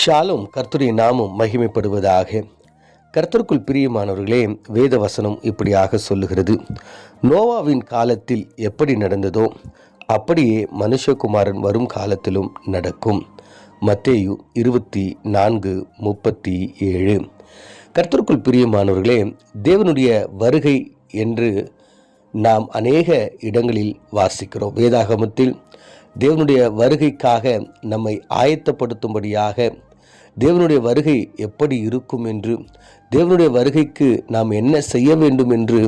ஷாலும் கர்த்தருடைய நாமும் மகிமைப்படுவதாக. கர்த்தருக்குள் பிரியமானவர்களே வேத வசனம் இப்படியாக சொல்லுகிறது. நோவாவின் காலத்தில் எப்படி நடந்ததோ அப்படியே மனுஷகுமாரன் வரும் காலத்திலும் நடக்கும். மத்தேயு இருபத்தி நான்கு முப்பத்தி ஏழு. கர்த்தருக்குள் பிரியமானவர்களே தேவனுடைய வருகை என்று நாம் அநேக இடங்களில் வாசிக்கிறோம். வேதாகமத்தில் தேவனுடைய வருகைக்காக நம்மை ஆயத்தப்படுத்தும்படியாக தேவனுடைய வருகை எப்படி இருக்கும் என்று தேவனுடைய வருகைக்கு நாம் என்ன செய்ய வேண்டும் என்று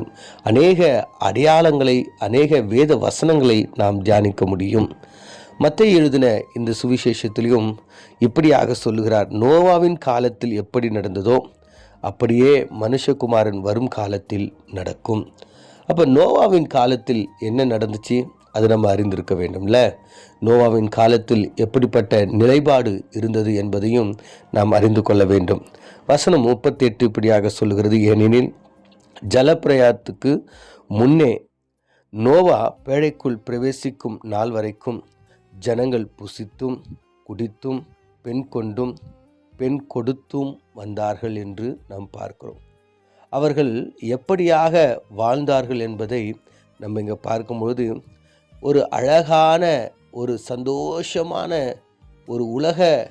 அநேக அடையாளங்களை அநேக வேத வசனங்களை நாம் தியானிக்க முடியும். மத்திய எழுதின இந்த சுவிசேஷத்திலையும் இப்படியாக சொல்லுகிறார் நோவாவின் காலத்தில் எப்படி நடந்ததோ அப்படியே மனுஷகுமாரன் வரும் காலத்தில் நடக்கும். அப்போ நோவாவின் காலத்தில் என்ன நடந்துச்சு? அது நம்ம அறிந்திருக்க வேண்டும்ல. நோவாவின் காலத்தில் எப்படிப்பட்ட நிலைப்பாடு இருந்தது என்பதையும் நாம் அறிந்து கொள்ள வேண்டும். வசனம் முப்பத்தி எட்டு இப்படியாக சொல்லுகிறது ஏனெனில் ஜலப்பிரயாத்துக்கு முன்னே நோவா பேழைக்குள் பிரவேசிக்கும் நாள் வரைக்கும் ஜனங்கள் புசித்தும் குடித்தும் பெண் கொண்டும் பெண் கொடுத்தும் வந்தார்கள் என்று நாம் பார்க்கிறோம். அவர்கள் எப்படியாக வாழ்ந்தார்கள் என்பதை நம்ம இங்கே பார்க்கும்பொழுது ஒரு அழகான ஒரு சந்தோஷமான ஒரு உலக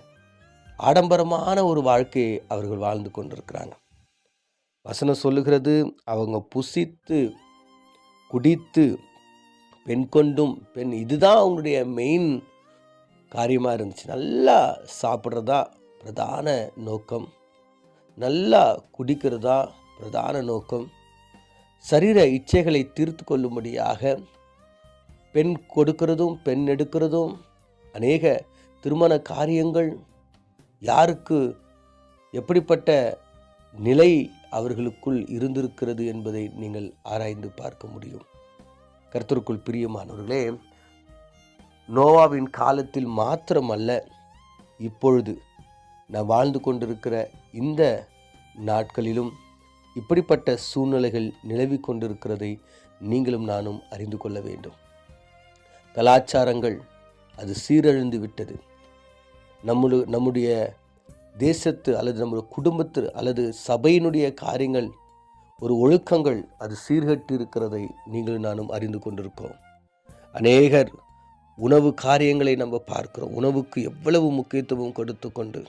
ஆடம்பரமான ஒரு வாழ்க்கையை அவர்கள் வாழ்ந்து கொண்டிருக்கிறாங்க. வசனம் சொல்லுகிறது அவங்க புசித்து குடித்து பெண் கொண்டும் பெண். இதுதான் அவங்களுடைய மெயின் காரியமாக இருந்துச்சு. நல்லா சாப்பிட்றதா பிரதான நோக்கம். நல்லா குடிக்கிறதா பிரதான நோக்கம். சரீர இச்சைகளை தீர்த்து கொள்ளும்படியாக பெண் கொடுக்கிறதும் பெண் எடுக்கிறதும் அநேக திருமண காரியங்கள். யாருக்கு எப்படிப்பட்ட நிலை அவர்களுக்குள் இருந்திருக்கிறது என்பதை நீங்கள் ஆராய்ந்து பார்க்க முடியும். கருத்தருக்குள் பிரியமானவர்களே நோவாவின் காலத்தில் மாத்திரமல்ல இப்பொழுது நான் வாழ்ந்து கொண்டிருக்கிற இந்த நாட்களிலும் இப்படிப்பட்ட சூழ்நிலைகள் நிலவி கொண்டிருக்கிறதை நீங்களும் நானும் அறிந்து கொள்ள வேண்டும். கலாச்சாரங்கள் அது சீரழிந்து விட்டது. நம்முடைய நம்முடைய தேசத்து அல்லது நம்முடைய குடும்பத்து அல்லது சபையினுடைய காரியங்கள் ஒரு ஒழுக்கங்கள் அது சீர்கட்டு இருக்கிறதை நீங்களும் நானும் அறிந்து கொண்டிருக்கோம் அநேகர் உணவு காரியங்களை நம்ம பார்க்கிறோம். உணவுக்கு எவ்வளவு முக்கியத்துவம் கொடுத்து கொண்டு.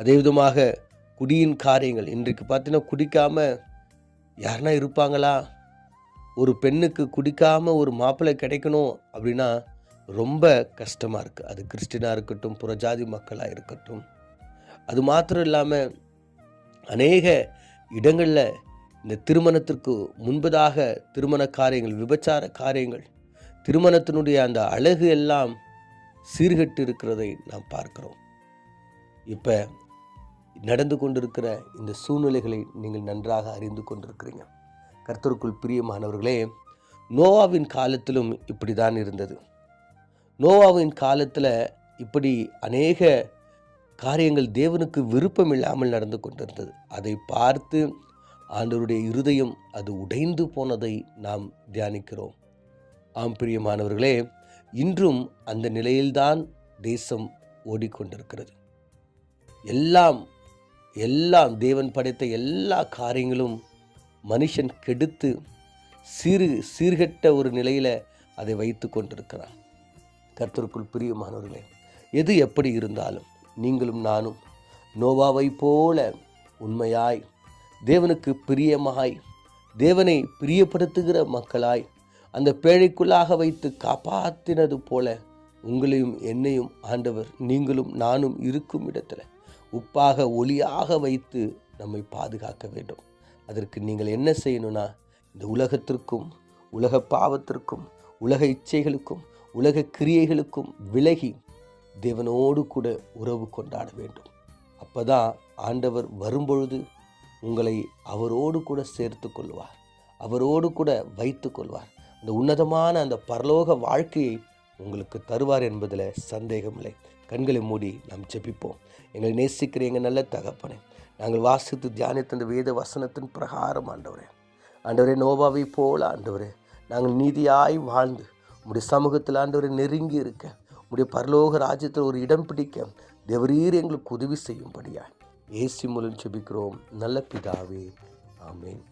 அதே விதமாக குடியின் காரியங்கள். இன்றைக்கு பார்த்தீங்கன்னா குடிக்காமல் யாருன்னா இருப்பாங்களா? ஒரு பெண்ணுக்கு குடிக்காமல் ஒரு மாப்பிள்ளை கிடைக்கணும் அப்படின்னா ரொம்ப கஷ்டமாக இருக்குது அது கிறிஸ்டினாக இருக்கட்டும் புறஜாதி மக்களாக இருக்கட்டும். அது மாத்திரம் இல்லாமல் அநேக இடங்களில் இந்த திருமணத்திற்கு முன்பதாக திருமண காரியங்கள் விபச்சார காரியங்கள் திருமணத்தினுடைய அந்த அழகு எல்லாம் சீர்கட்டு இருக்கிறதை நாம் பார்க்கிறோம். இப்போ நடந்து கொண்டிருக்கிற இந்த சூழ்நிலைகளை நீங்கள் நன்றாக அறிந்து கொண்டிருக்கிறீங்க. கர்த்தருக்குள் பிரியமானவர்களே நோவாவின் காலத்திலும் இப்படி தான் இருந்தது. நோவாவின் காலத்தில் இப்படி அநேக காரியங்கள் தேவனுக்கு விருப்பம் இல்லாமல் நடந்து கொண்டிருந்தது. அதை பார்த்து ஆண்டவருடைய இருதயம் அது உடைந்து போனதை நாம் தியானிக்கிறோம். ஆம் பிரியமானவர்களே இன்றும் அந்த நிலையில்தான் தேசம் ஓடிக்கொண்டிருக்கிறது. எல்லாம் எல்லாம் தேவன் படைத்த எல்லா காரியங்களும் மனுஷன் கெடுத்து சீறு சீர்கெட்ட ஒரு நிலையில் அதை வைத்து கொண்டிருக்கிறான். கர்த்தருக்குள் பிரியமானவர்களே எது எப்படி இருந்தாலும் நீங்களும் நானும் நோவாவை போல உண்மையாய் தேவனுக்கு பிரியமாய் தேவனை பிரியப்படுத்துகிற மக்களாய் அந்த பேழைக்குள்ளாக வைத்து காப்பாற்றினது போல உங்களையும் என்னையும் ஆண்டவர் நீங்களும் நானும் இருக்கும் இடத்துல உப்பாக ஒளியாக வைத்து நம்மை பாதுகாக்க வேண்டும். அதற்கு நீங்கள் என்ன செய்யணும்னா இந்த உலகத்திற்கும் உலக பாவத்திற்கும் உலக இச்சைகளுக்கும் உலக கிரியைகளுக்கும் விலகி தேவனோடு கூட உறவு கொண்டாட வேண்டும். அப்போதான் ஆண்டவர் வரும்பொழுது உங்களை அவரோடு கூட சேர்த்து கொள்வார். அவரோடு கூட வைத்து கொள்வார். அந்த உன்னதமான அந்த பரலோக வாழ்க்கையை உங்களுக்கு தருவார் என்பதில் சந்தேகமில்லை. கண்களை மூடி நாம் ஜெபிப்போம். எங்களை நேசிக்கிற எங்கள் நல்ல தகப்பனே நாங்கள் வாசித்து தியானித்த அந்த வேத வசனத்தின் பிரகாரம் ஆண்டவரே. ஆண்டவரே நோவாவை போல ஆண்டவரே நாங்கள் நீதியாய் வாழ்ந்து உடைய சமூகத்தில் ஆண்டவரை நெருங்கி இருக்க உடைய பரலோக ராஜ்யத்தில் ஒரு இடம் பிடிக்க தேவரீர் எங்களுக்கு உதவி செய்யும்படியா ஏசி மூலம் செபிக்கிறோம் நல்ல பிதாவே ஆமேன்.